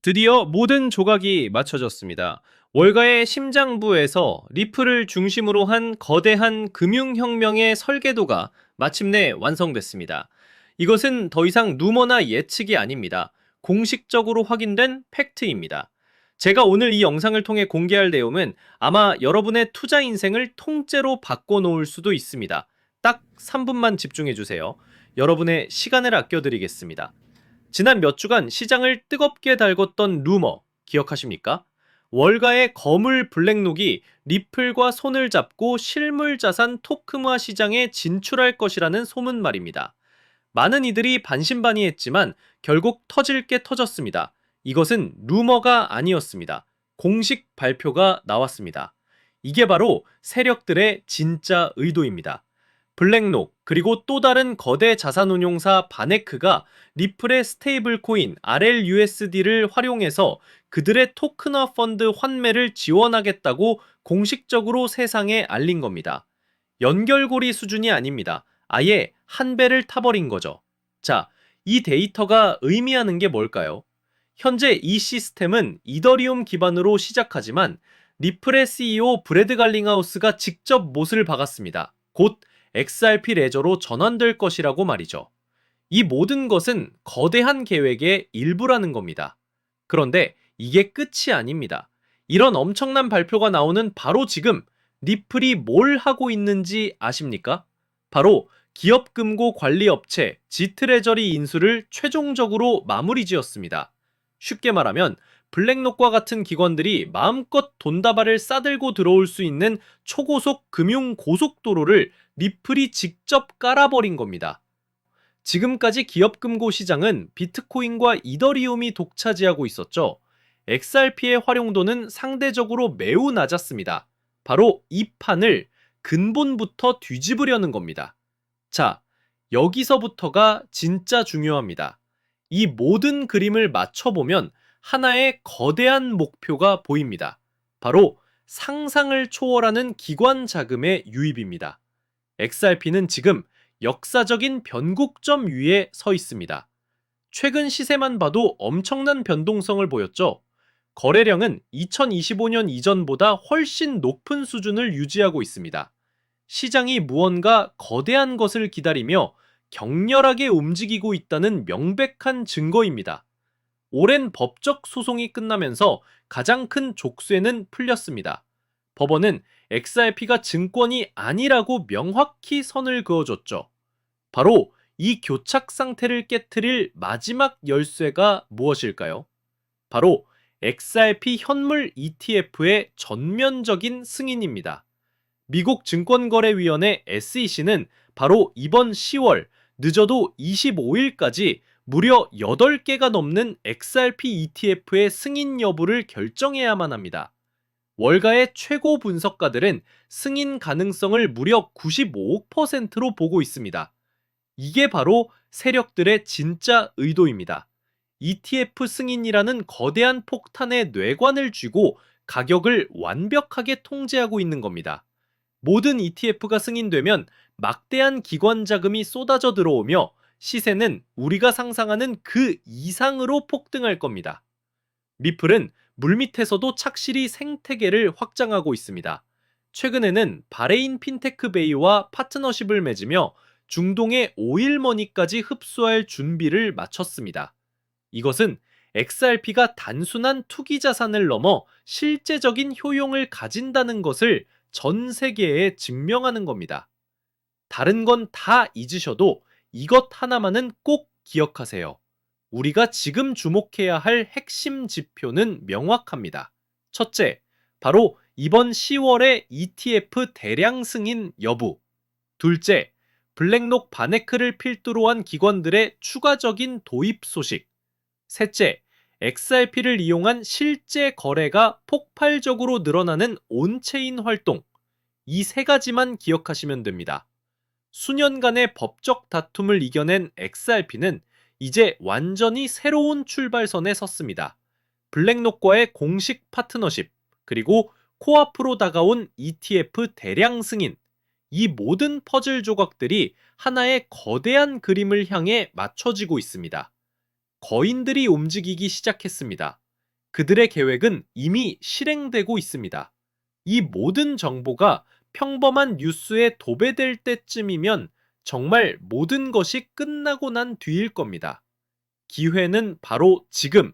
드디어 모든 조각이 맞춰졌습니다. 월가의 심장부에서 리플을 중심으로 한 거대한 금융혁명의 설계도가 마침내 완성됐습니다. 이것은 더 이상 루머나 예측이 아닙니다. 공식적으로 확인된 팩트입니다. 제가 오늘 이 영상을 통해 공개할 내용은 아마 여러분의 투자 인생을 통째로 바꿔놓을 수도 있습니다. 딱 3분만 집중해주세요. 여러분의 시간을 아껴드리겠습니다. 지난 몇 주간 시장을 뜨겁게 달궜던 루머 기억하십니까? 월가의 거물 블랙록이 리플과 손을 잡고 실물 자산 토크무아 시장에 진출할 것이라는 소문 말입니다. 많은 이들이 반신반의했지만 결국 터질 게 터졌습니다. 이것은 루머가 아니었습니다. 공식 발표가 나왔습니다. 이게 바로 세력들의 진짜 의도입니다. 블랙록 그리고 또 다른 거대 자산운용사 바네크가 리플의 스테이블 코인 RLUSD를 활용해서 그들의 토큰화 펀드 환매를 지원하겠다고 공식적으로 세상에 알린 겁니다. 연결고리 수준이 아닙니다. 아예 한 배를 타버린 거죠. 자, 이 데이터가 의미하는 게 뭘까요? 현재 이 시스템은 이더리움 기반으로 시작하지만 리플의 CEO 브래드 갈링하우스가 직접 못을 박았습니다. 곧 XRP 레저로 전환될 것이라고 말이죠. 이 모든 것은 거대한 계획의 일부라는 겁니다. 그런데 이게 끝이 아닙니다. 이런 엄청난 발표가 나오는 바로 지금 리플이 뭘 하고 있는지 아십니까? 바로 기업금고 관리업체 지트레저리 인수를 최종적으로 마무리 지었습니다. 쉽게 말하면 블랙록과 같은 기관들이 마음껏 돈다발을 싸들고 들어올 수 있는 초고속 금융 고속도로를 리플이 직접 깔아버린 겁니다. 지금까지 기업금고 시장은 비트코인과 이더리움이 독차지하고 있었죠. XRP의 활용도는 상대적으로 매우 낮았습니다. 바로 이 판을 근본부터 뒤집으려는 겁니다. 자, 여기서부터가 진짜 중요합니다. 이 모든 그림을 맞춰보면 하나의 거대한 목표가 보입니다. 바로 상상을 초월하는 기관 자금의 유입입니다. XRP는 지금 역사적인 변곡점 위에 서 있습니다. 최근 시세만 봐도 엄청난 변동성을 보였죠. 거래량은 2025년 이전보다 훨씬 높은 수준을 유지하고 있습니다. 시장이 무언가 거대한 것을 기다리며 격렬하게 움직이고 있다는 명백한 증거입니다. 오랜 법적 소송이 끝나면서 가장 큰 족쇄는 풀렸습니다. 법원은 XRP가 증권이 아니라고 명확히 선을 그어줬죠. 바로 이 교착 상태를 깨뜨릴 마지막 열쇠가 무엇일까요? 바로 XRP 현물 ETF의 전면적인 승인입니다. 미국 증권거래위원회 SEC는 바로 이번 10월 늦어도 25일까지 무려 8개가 넘는 XRP ETF의 승인 여부를 결정해야만 합니다. 월가의 최고 분석가들은 승인 가능성을 무려 95%로 보고 있습니다. 이게 바로 세력들의 진짜 의도입니다. ETF 승인이라는 거대한 폭탄에 뇌관을 쥐고 가격을 완벽하게 통제하고 있는 겁니다. 모든 ETF가 승인되면 막대한 기관 자금이 쏟아져 들어오며 시세는 우리가 상상하는 그 이상으로 폭등할 겁니다. 리플은 물밑에서도 착실히 생태계를 확장하고 있습니다. 최근에는 바레인 핀테크 베이와 파트너십을 맺으며 중동의 오일머니까지 흡수할 준비를 마쳤습니다. 이것은 XRP가 단순한 투기 자산을 넘어 실제적인 효용을 가진다는 것을 전 세계에 증명하는 겁니다. 다른 건 다 잊으셔도 이것 하나만은 꼭 기억하세요. 우리가 지금 주목해야 할 핵심 지표는 명확합니다. 첫째, 바로 이번 10월의 ETF 대량 승인 여부. 둘째, 블랙록 바네크를 필두로 한 기관들의 추가적인 도입 소식. 셋째, XRP를 이용한 실제 거래가 폭발적으로 늘어나는 온체인 활동. 이 세 가지만 기억하시면 됩니다. 수년간의 법적 다툼을 이겨낸 XRP는 이제 완전히 새로운 출발선에 섰습니다. 블랙록과의 공식 파트너십, 그리고 코앞으로 다가온 ETF 대량 승인, 이 모든 퍼즐 조각들이 하나의 거대한 그림을 향해 맞춰지고 있습니다. 거인들이 움직이기 시작했습니다. 그들의 계획은 이미 실행되고 있습니다. 이 모든 정보가 평범한 뉴스에 도배될 때쯤이면 정말 모든 것이 끝나고 난 뒤일 겁니다. 기회는 바로 지금.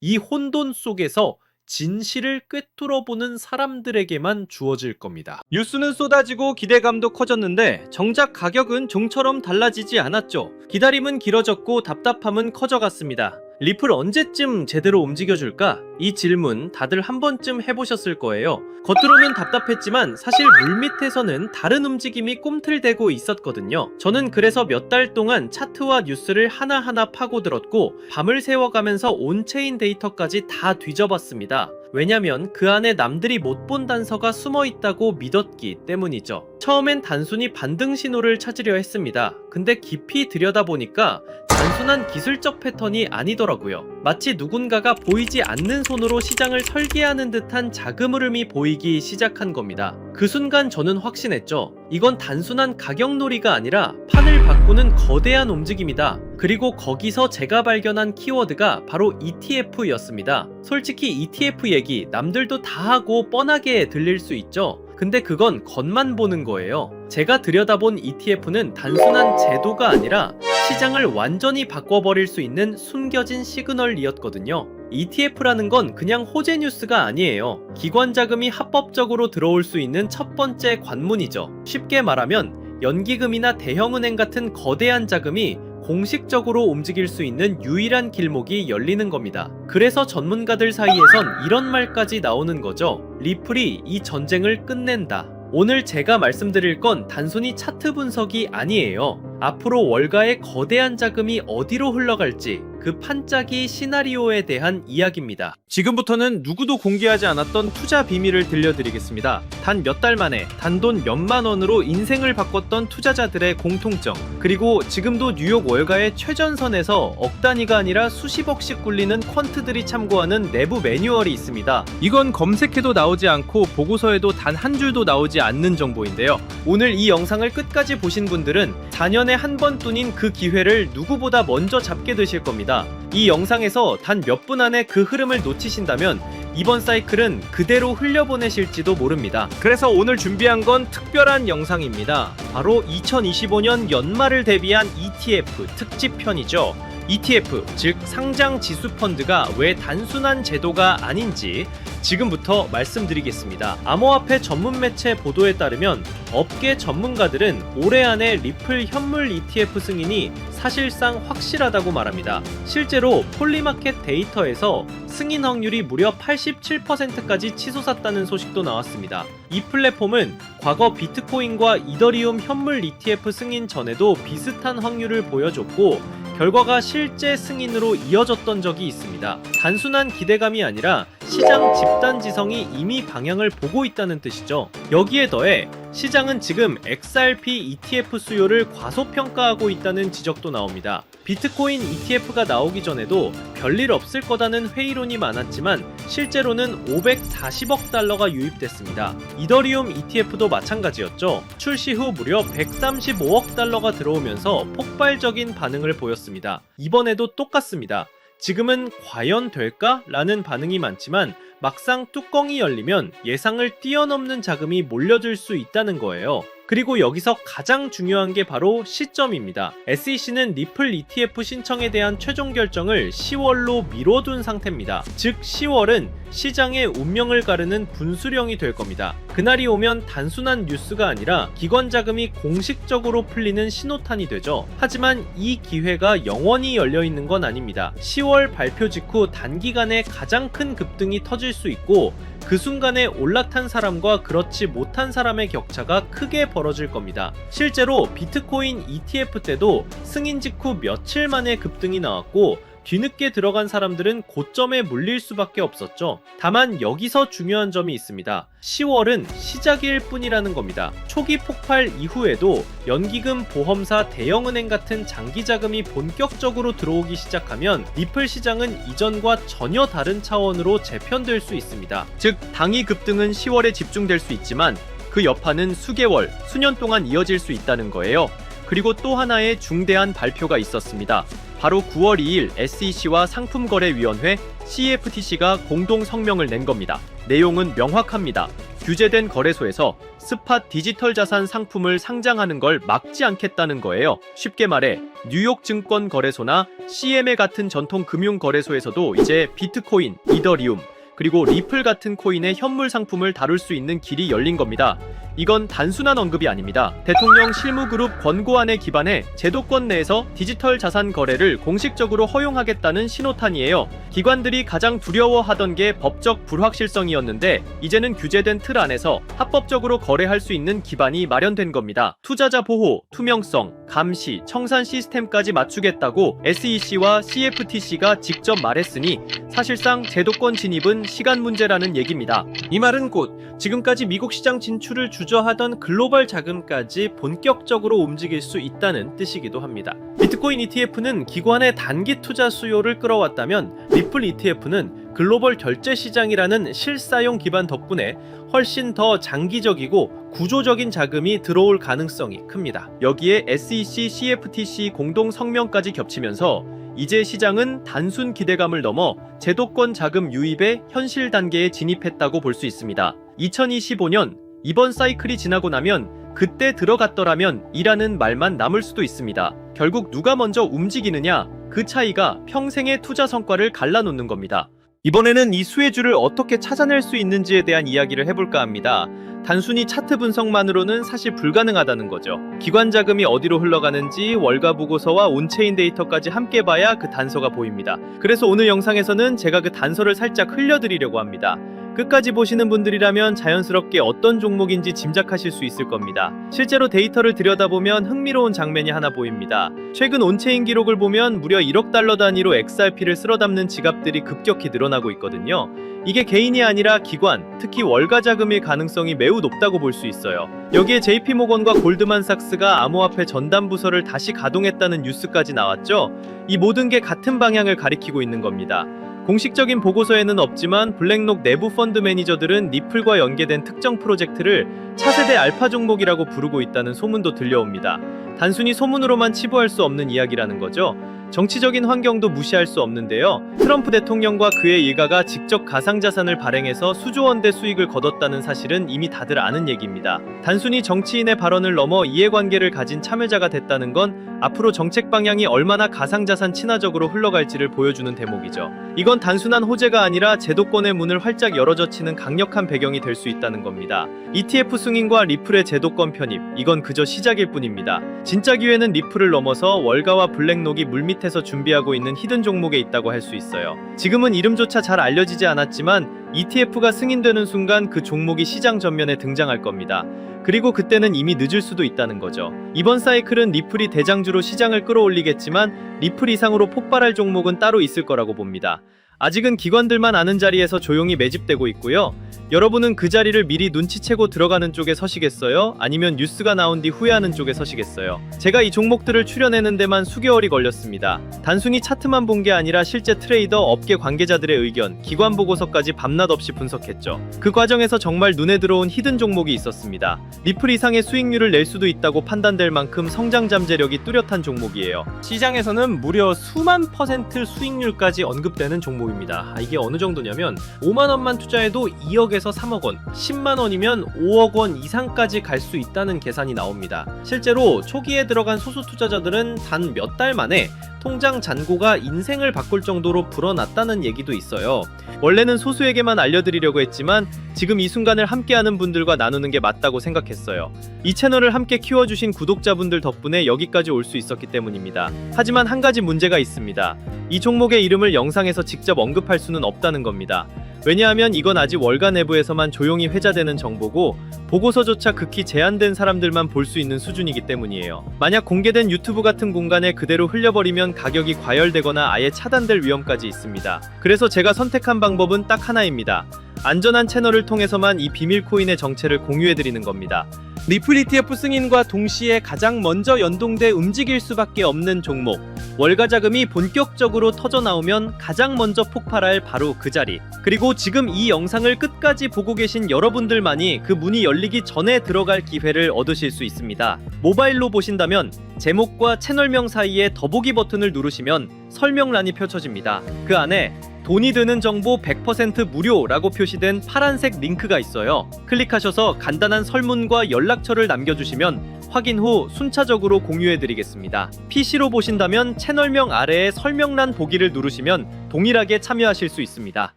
이 혼돈 속에서 진실을 꿰뚫어 보는 사람들에게만 주어질 겁니다. 뉴스는 쏟아지고 기대감도 커졌는데 정작 가격은 종처럼 달라지지 않았죠. 기다림은 길어졌고 답답함은 커져갔습니다. 리플 언제쯤 제대로 움직여줄까? 이 질문 다들 한 번쯤 해보셨을 거예요. 겉으로는 답답했지만 사실 물밑에서는 다른 움직임이 꿈틀대고 있었거든요. 저는 그래서 몇 달 동안 차트와 뉴스를 하나하나 파고들었고 밤을 새워가면서 온체인 데이터까지 다 뒤져봤습니다. 왜냐면 그 안에 남들이 못 본 단서가 숨어 있다고 믿었기 때문이죠. 처음엔 단순히 반등 신호를 찾으려 했습니다. 근데 깊이 들여다보니까 단순한 기술적 패턴이 아니더라고요. 마치 누군가가 보이지 않는 손으로 시장을 설계하는 듯한 자금 흐름이 보이기 시작한 겁니다. 그 순간 저는 확신했죠. 이건 단순한 가격놀이가 아니라 판을 바꾸는 거대한 움직임이다. 그리고 거기서 제가 발견한 키워드가 바로 ETF였습니다. 솔직히 ETF 얘기 남들도 다 하고 뻔하게 들릴 수 있죠. 근데 그건 겉만 보는 거예요. 제가 들여다본 ETF는 단순한 제도가 아니라 시장을 완전히 바꿔버릴 수 있는 숨겨진 시그널이었거든요. ETF라는 건 그냥 호재 뉴스가 아니에요. 기관 자금이 합법적으로 들어올 수 있는 첫 번째 관문이죠. 쉽게 말하면 연기금이나 대형은행 같은 거대한 자금이 공식적으로 움직일 수 있는 유일한 길목이 열리는 겁니다. 그래서 전문가들 사이에선 이런 말까지 나오는 거죠. 리플이 이 전쟁을 끝낸다. 오늘 제가 말씀드릴 건 단순히 차트 분석이 아니에요. 앞으로 월가의 거대한 자금이 어디로 흘러갈지 그 판짜기 시나리오에 대한 이야기입니다. 지금부터는 누구도 공개하지 않았던 투자 비밀을 들려드리겠습니다. 단 몇 달 만에 단돈 몇만 원으로 인생을 바꿨던 투자자들의 공통점 그리고 지금도 뉴욕 월가의 최전선에서 억 단위가 아니라 수십억씩 굴리는 퀀트들이 참고하는 내부 매뉴얼이 있습니다. 이건 검색해도 나오지 않고 보고서에도 단 한 줄도 나오지 않는 정보인데요. 오늘 이 영상을 끝까지 보신 분들은 4년에 한 번뿐인 그 기회를 누구보다 먼저 잡게 되실 겁 니다. 이 영상에서 단 몇 분 안에 그 흐름을 놓치신다면 이번 사이클은 그대로 흘려보내실지도 모릅니다. 그래서 오늘 준비한 건 특별한 영상입니다. 바로 2025년 연말을 대비한 ETF 특집편이죠. ETF, 즉 상장 지수 펀드가 왜 단순한 제도가 아닌지 지금부터 말씀드리겠습니다. 암호화폐 전문 매체 보도에 따르면 업계 전문가들은 올해 안에 리플 현물 ETF 승인이 사실상 확실하다고 말합니다. 실제로 폴리마켓 데이터에서 승인 확률이 무려 87%까지 치솟았다는 소식도 나왔습니다. 이 플랫폼은 과거 비트코인과 이더리움 현물 ETF 승인 전에도 비슷한 확률을 보여줬고 결과가 실제 승인으로 이어졌던 적이 있습니다. 단순한 기대감이 아니라 시장 집단 지성이 이미 방향을 보고 있다는 뜻이죠. 여기에 더해 시장은 지금 XRP ETF 수요를 과소평가하고 있다는 지적도 나옵니다. 비트코인 ETF가 나오기 전에도 별일 없을 거다는 회의론이 많았지만 실제로는 540억 달러가 유입됐습니다. 이더리움 ETF도 마찬가지였죠. 출시 후 무려 135억 달러가 들어오면서 폭발적인 반응을 보였습니다. 이번에도 똑같습니다. 지금은 과연 될까? 라는 반응이 많지만 막상 뚜껑이 열리면 예상을 뛰어넘는 자금이 몰려들 수 있다는 거예요. 그리고 여기서 가장 중요한 게 바로 시점입니다. SEC는 리플 ETF 신청에 대한 최종 결정을 10월로 미뤄둔 상태입니다. 즉 10월은 시장의 운명을 가르는 분수령이 될 겁니다. 그날이 오면 단순한 뉴스가 아니라 기관 자금이 공식적으로 풀리는 신호탄이 되죠. 하지만 이 기회가 영원히 열려 있는 건 아닙니다. 10월 발표 직후 단기간에 가장 큰 급등이 터질 수 있고 그 순간에 올라탄 사람과 그렇지 못한 사람의 격차가 크게 벌어질 겁니다. 실제로 비트코인 ETF 때도 승인 직후 며칠 만에 급등이 나왔고 뒤늦게 들어간 사람들은 고점에 물릴 수밖에 없었죠. 다만 여기서 중요한 점이 있습니다. 10월은 시작일 뿐이라는 겁니다. 초기 폭발 이후에도 연기금, 보험사, 대형은행 같은 장기 자금이 본격적으로 들어오기 시작하면 리플 시장은 이전과 전혀 다른 차원으로 재편될 수 있습니다. 즉, 당이 급등은 10월에 집중될 수 있지만 그 여파는 수개월, 수년 동안 이어질 수 있다는 거예요. 그리고 또 하나의 중대한 발표가 있었습니다. 바로 9월 2일 SEC와 상품거래위원회 CFTC가 공동 성명을 낸 겁니다. 내용은 명확합니다. 규제된 거래소에서 스팟 디지털 자산 상품을 상장하는 걸 막지 않겠다는 거예요. 쉽게 말해 뉴욕 증권 거래소나 CMA 같은 전통 금융 거래소에서도 이제 비트코인, 이더리움, 그리고 리플 같은 코인의 현물 상품을 다룰 수 있는 길이 열린 겁니다. 이건 단순한 언급이 아닙니다. 대통령 실무그룹 권고안에 기반해 제도권 내에서 디지털 자산 거래를 공식적으로 허용하겠다는 신호탄이에요. 기관들이 가장 두려워하던 게 법적 불확실성이었는데 이제는 규제된 틀 안에서 합법적으로 거래할 수 있는 기반이 마련된 겁니다. 투자자 보호, 투명성, 감시, 청산 시스템까지 맞추겠다고 SEC와 CFTC가 직접 말했으니 사실상 제도권 진입은 시간 문제라는 얘기입니다. 이 말은 곧 지금까지 미국 시장 진출을 주저하던 글로벌 자금까지 본격적으로 움직일 수 있다는 뜻이기도 합니다. 비트코인 ETF는 기관의 단기 투자 수요를 끌어왔다면 리플 ETF는 글로벌 결제 시장이라는 실사용 기반 덕분에 훨씬 더 장기적이고 구조적인 자금이 들어올 가능성이 큽니다. 여기에 SEC, CFTC 공동 성명까지 겹치면서 이제 시장은 단순 기대감을 넘어 제도권 자금 유입의 현실 단계에 진입했다고 볼 수 있습니다. 2025년 이번 사이클이 지나고 나면 그때 들어갔더라면 이라는 말만 남을 수도 있습니다. 결국 누가 먼저 움직이느냐 그 차이가 평생의 투자 성과를 갈라놓는 겁니다. 이번에는 이 수혜주를 어떻게 찾아낼 수 있는지에 대한 이야기를 해볼까 합니다. 단순히 차트 분석만으로는 사실 불가능하다는 거죠. 기관 자금이 어디로 흘러가는지 월가 보고서와 온체인 데이터까지 함께 봐야 그 단서가 보입니다. 그래서 오늘 영상에서는 제가 그 단서를 살짝 흘려드리려고 합니다. 끝까지 보시는 분들이라면 자연스럽게 어떤 종목인지 짐작하실 수 있을 겁니다. 실제로 데이터를 들여다보면 흥미로운 장면이 하나 보입니다. 최근 온체인 기록을 보면 무려 1억 달러 단위로 XRP를 쓸어 담는 지갑들이 급격히 늘어나고 있거든요. 이게 개인이 아니라 기관, 특히 월가 자금일 가능성이 매우 높다고 볼 수 있어요. 여기에 JP 모건과 골드만삭스가 암호화폐 전담 부서를 다시 가동했다는 뉴스까지 나왔죠. 이 모든 게 같은 방향을 가리키고 있는 겁니다. 공식적인 보고서에는 없지만 블랙록 내부 펀드 매니저들은 리플과 연계된 특정 프로젝트를 차세대 알파 종목이라고 부르고 있다는 소문도 들려옵니다. 단순히 소문으로만 치부할 수 없는 이야기라는 거죠. 정치적인 환경도 무시할 수 없는데요. 트럼프 대통령과 그의 일가가 직접 가상자산을 발행해서 수조 원대 수익을 거뒀다는 사실은 이미 다들 아는 얘기입니다. 단순히 정치인의 발언을 넘어 이해관계를 가진 참여자가 됐다는 건 앞으로 정책 방향이 얼마나 가상자산 친화적으로 흘러갈지를 보여주는 대목이죠. 이건 단순한 호재가 아니라 제도권의 문을 활짝 열어젖히는 강력한 배경이 될 수 있다는 겁니다. ETF 승인과 리플의 제도권 편입, 이건 그저 시작일 뿐입니다. 진짜 기회는 리플을 넘어서 월가와 블랙록이 물밑 에서 준비하고 있는 히든 종목에 있다고 할 수 있어요. 지금은 이름조차 잘 알려지지 않았지만 ETF가 승인되는 순간 그 종목이 시장 전면에 등장할 겁니다. 그리고 그때는 이미 늦을 수도 있다는 거죠. 이번 사이클은 리플이 대장주로 시장을 끌어올리겠지만 리플 이상으로 폭발할 종목은 따로 있을 거라고 봅니다. 아직은 기관들만 아는 자리에서 조용히 매집되고 있고요. 여러분은 그 자리를 미리 눈치채고 들어가는 쪽에 서시겠어요? 아니면 뉴스가 나온 뒤 후회하는 쪽에 서시겠어요? 제가 이 종목들을 추려내는 데만 수개월이 걸렸습니다. 단순히 차트만 본 게 아니라 실제 트레이더, 업계 관계자들의 의견, 기관 보고서까지 밤낮 없이 분석했죠. 그 과정에서 정말 눈에 들어온 히든 종목이 있었습니다. 리플 이상의 수익률을 낼 수도 있다고 판단될 만큼 성장 잠재력이 뚜렷한 종목이에요. 시장에서는 무려 수만 퍼센트 수익률까지 언급되는 종목입니다. 아, 이게 어느 정도냐면 5만 원만 투자해도 2억에서 3억 원, 10만 원이면 5억 원 이상까지 갈 수 있다는 계산이 나옵니다. 실제로 초기에 들어간 소수 투자자들은 단 몇 달 만에 통장 잔고가 인생을 바꿀 정도로 불어났다는 얘기도 있어요. 원래는 소수에게만 알려드리려고 했지만 지금 이 순간을 함께하는 분들과 나누는 게 맞다고 생각했어요. 이 채널을 함께 키워주신 구독자분들 덕분에 여기까지 올 수 있었기 때문입니다. 하지만 한 가지 문제가 있습니다. 이 종목의 이름을 영상에서 직접 언급할 수는 없다는 겁니다. 왜냐하면 이건 아직 월가 내부에서만 조용히 회자되는 정보고 보고서조차 극히 제한된 사람들만 볼 수 있는 수준이기 때문이에요. 만약 공개된 유튜브 같은 공간에 그대로 흘려버리면 가격이 과열되거나 아예 차단될 위험까지 있습니다. 그래서 제가 선택한 방법은 딱 하나입니다. 안전한 채널을 통해서만 이 비밀 코인의 정체를 공유해드리는 겁니다. 리플 ETF 승인과 동시에 가장 먼저 연동돼 움직일 수밖에 없는 종목. 월가 자금이 본격적으로 터져 나오면 가장 먼저 폭발할 바로 그 자리. 그리고 지금 이 영상을 끝까지 보고 계신 여러분들만이 그 문이 열리기 전에 들어갈 기회를 얻으실 수 있습니다. 모바일로 보신다면 제목과 채널명 사이에 더보기 버튼을 누르시면 설명란이 펼쳐집니다. 그 안에 돈이 드는 정보 100% 무료라고 표시된 파란색 링크가 있어요. 클릭하셔서 간단한 설문과 연락처를 남겨주시면 확인 후 순차적으로 공유해드리겠습니다. PC로 보신다면 채널명 아래에 설명란 보기를 누르시면 동일하게 참여하실 수 있습니다.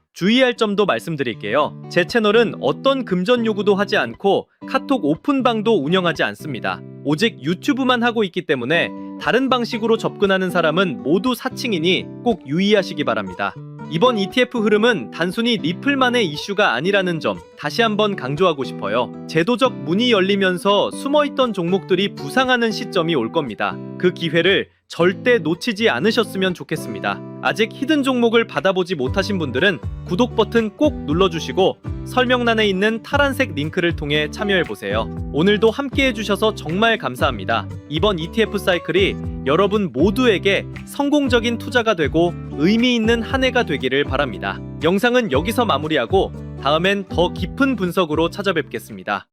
주의할 점도 말씀드릴게요. 제 채널은 어떤 금전 요구도 하지 않고 카톡 오픈방도 운영하지 않습니다. 오직 유튜브만 하고 있기 때문에 다른 방식으로 접근하는 사람은 모두 사칭이니 꼭 유의하시기 바랍니다. 이번 ETF 흐름은 단순히 리플만의 이슈가 아니라는 점 다시 한번 강조하고 싶어요. 제도적 문이 열리면서 숨어있던 종목들이 부상하는 시점이 올 겁니다. 그 기회를 절대 놓치지 않으셨으면 좋겠습니다. 아직 히든 종목을 받아보지 못하신 분들은 구독 버튼 꼭 눌러주시고 설명란에 있는 파란색 링크를 통해 참여해보세요. 오늘도 함께 해주셔서 정말 감사합니다. 이번 ETF 사이클이 여러분 모두에게 성공적인 투자가 되고 의미 있는 한 해가 되기를 바랍니다. 영상은 여기서 마무리하고 다음엔 더 깊은 분석으로 찾아뵙겠습니다.